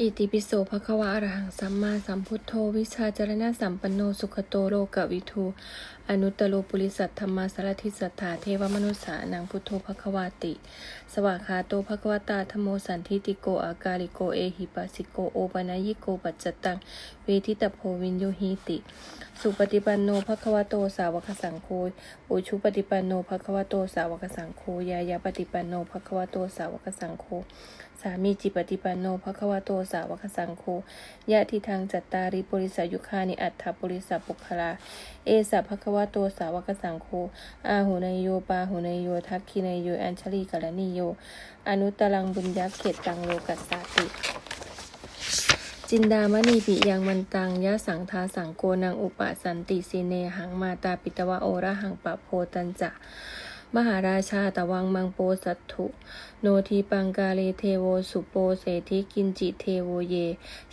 อิติปิโสภควะอรหังสัมมาสัมพุทโธ วิชาจารณะสัมปันโนสุขโตโลกวิทูอนุตตโลปุริสัทธรรมาสารทิสัทธาเทวมนุสสานังพุทโธภควาติ สวากขาโตภควตาธโมสันทิติโกอากาลิโกเอหิปัสสิโกโอปนายิโกปัจจตังเวทิตโพวินโยหิติ สุปฏิปันโนภควโตสาวกสังโฆอุชุปฏิปันโนภควโตสาวกสังโฆยายาปฏิปันโนภควโตสาวกสังโฆามีจิปฏิปันโนภะควะโตสาวกสังโฆยะทิทางจัตตาริปุริสายุคานิอัตถปุริสปุคลา เอสะภะควะโตสาวกสังโฆอาหุนยโยปาหุนยโยทักขินยโยอัญชลีกรณีโย อนุตรังบุญยักเขตตังโลกัสสาติจินดามณีปิยังมันตังยะสังทาสังโกนังอุปสันติสิเนหังมาตาปิตวะโอระหังปะโพตันจะ มหาราชาตะวังมังโปสัตถุ โนทีปังกาเลเทโวสุโปเสธิกินจิเทโวเย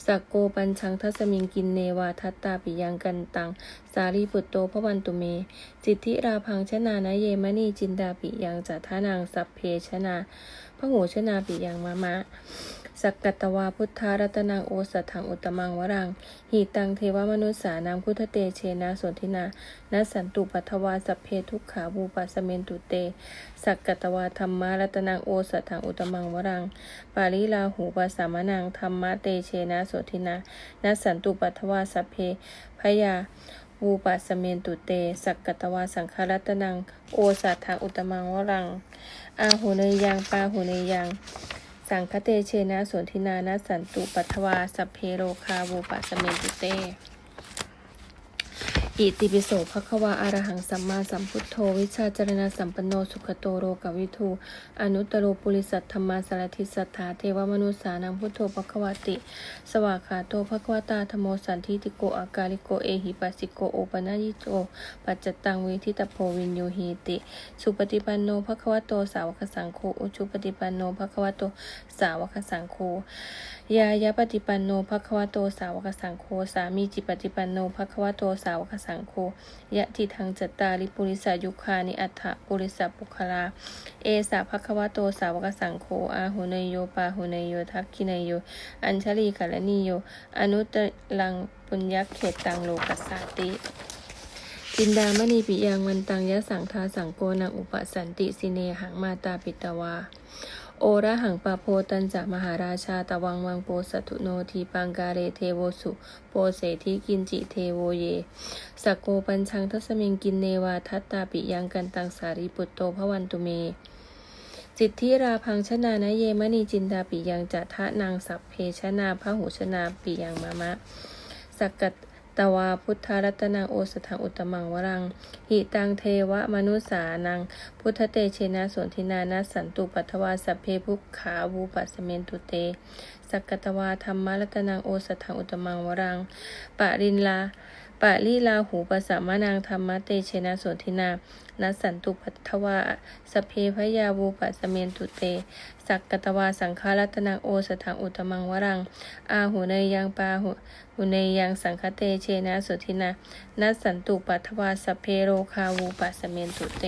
สักโกปัญชังทัสมิงกินเนวาทัตตาปิยังกันตัง สารีปุตโตพระวันตุเม จิตธิราพังชนานะเยมณีจินดาปิยังจัทานางสัพเพชนา พระโหชนาปิยังมะมะ สักกัตวาพุทธารัตนังโอสถังอุตมังวรังหิตังเทวมนุสสานังพุทธเตเชนะสนทินานัสสันตุปัทวาสัพเพทุกขาบูปัสสเมนตุเต สักกัตวาธรรมารัตนังโอสถังอุตมังวรัง ปาลิลาหูปัสสามนังธรรมะเตเชนะโสทินานัสสันตุปัทวาสัพเพพยา วูปัสเมนตุเต สักกตวาสังฆรัตนัง โอสัทธังอุตมังวรัง อาหูเนยยังปาหูเนยยัง สังคเตเชนะสวนทินานะสันตุปัทวาสัพเพโรคาวูปัสเมนตุเต อิติปิโสภควาอารหังสัมมาสัมพุทโธ วิชาจารณะสัมปันโนสุขโตโรกวิทูอนุตตโรปุริสัทธรรมาสารทิสัทธาเทวมนุสานังพุทโธภควติ สวากขาโตภควตาธโมสันทิติโกอากาลิโกเอหิปัสสิโกโอปนายิโตปัจจตังเวทิตโพวินโยหีติ สุปฏิปันโนภควโตสาวกสังโฆอุชุปฏิปันโนภควโตสาวกสังโฆยายาปฏิปันโนภควโตสาวกสังโฆสามีจิปฏิปันโนภควโตสาวกสังังโฆยะทิทังจตาริปุริสายุคานิอัฏฐปุริสปุคลา เอสะภควโตสาวกสังโฆอาหุเนยโยปาหุเนยโยทักขิเนยโย อัญชลีกาลนิโย อนุตลังปุญญเขตตังโลกัสสาติจินดามณีปิยังวันตังยะสังทาสังโกนังอุปสันติสิเนหังมาตาปิตวา โอระหังปะโพตันจะมหาราชาตะวังวังโปสัตุโนทีปังกาเรเทโวสุ โปเสทิกินจิเทโวเยสกโกปัญชังทัสมิงกินเนวาทัตตาปิยังกันตังสารีปุตโตพระวันตุเมจิตที่ราพังชนานะเยมณีจินดาปิยังจะทะนางสัพเพชนาพระหูชนาปิยังมะมะสกกั ตวาพุทธรัตนังโอสถังอุตมังวรัง หิตังเทวมนุษานัง พุทธเตเชนะสนทินานัสสันตุปัทวาสัพเพภุขาวูปัสเมนตุเต สักกตวาธรรมรัตนังโอสถังอุตมังวรัง ปะรินลา ปะลีลาหูปสามนางธรรมะเตเชนะสนทินานัสันตุปัทวาสเพพยาวูปัสสเมนตุเต สักกตวาสังฆารัตนังโอสถังอุตมังวรัง อาหูเนยยังปาหูหุเนยยังสังคเตเชนะสุทินานัสันตุปัทวาสเพโรคาวูปัสเมนตุเต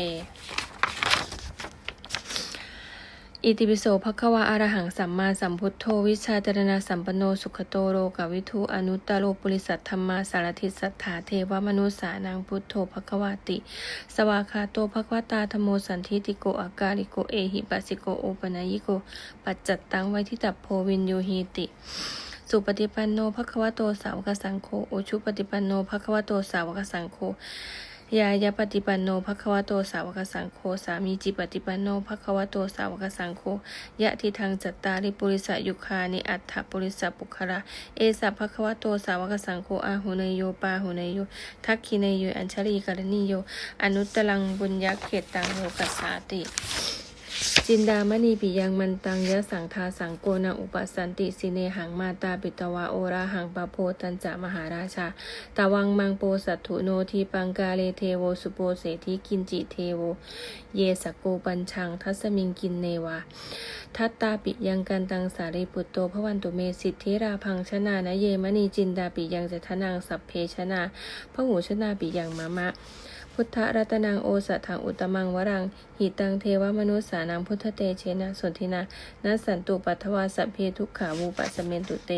อิติปิโสภควาอารหังสัมมาสัมพุทโธวิชาจารณะสัมปโนสุขโตโรกวิทูอนุตตโรปุริสัทธรรมาสารทิสัทธาเทวมนุสานังพุทโธภควาติ สวากขาโตภควตาธโมสันทิติโกอากาลิโกเอหิปัสสิโกโอปนายิโกปัจจัตตังไว้ที่ตับโพวินโยหีติสุปฏิปันโนภควโตสาวกสังโฆโอชุปฏิปันโนภควโตสาวกสังโฆ ยายปฏิปันโนภควโตสาวกสังโฆสามีจิปฏิปันโนภควโตสาวกสังโฆยะทิทางจัตตาริปุริสายุคานิอัฏฐปุริสปุคระเอสัพภควโตสาวกสังโฆอาหุเนโยปาหุเนโยทักขิเนโยอัญชลีกรณีโย อนุตตลังบุญยักเขตตังโลกัสสาติ จินดามณีปิยังมันตังยะสังทาสังโกนังอุปสันติสิเนหังมาตาปิตวาโอราหังปะโพตันจะมหาราชาตวังมังโปสัตถุโนทีปังกาเลเทโวสุโปเสทิกินจิเทโว เยสกโกปัญชังทัสมิงกินเนวาทัตตาปิยังกันตังสารีปุตโตพระวันตุเมสิทธิราพังชนานะเยมณีจินดาปิยังจะทนางสัพเพชนาพระหูชนาปิยังมะมะ พุทธรัตนังโอสถังอุตมังวรัง หิตังเทวมนุสสานังพุทธเตเชนะสนทินานัสสันตุปัทวาสเพทุกขาวูปัสเมนตุเต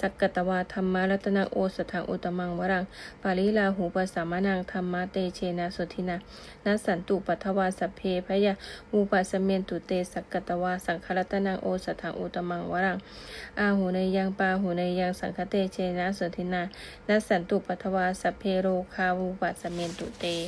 สักกตวาธรรมารัตนังโอสถังอุตมังวรัง ปาลิลาหูปสามานังธรรมะเตเชนะสนทินานัสสันตุปัทวาสเพพยาวูปัสเมนตุเต สักกตวาสังครัตนังโอสถังอุตมังวรัง อาหูในยังปาหูในยังสังคเตเชนะสนทินานัสสันตุปัทวาสเพโรคาวูปัสสเมนตุเต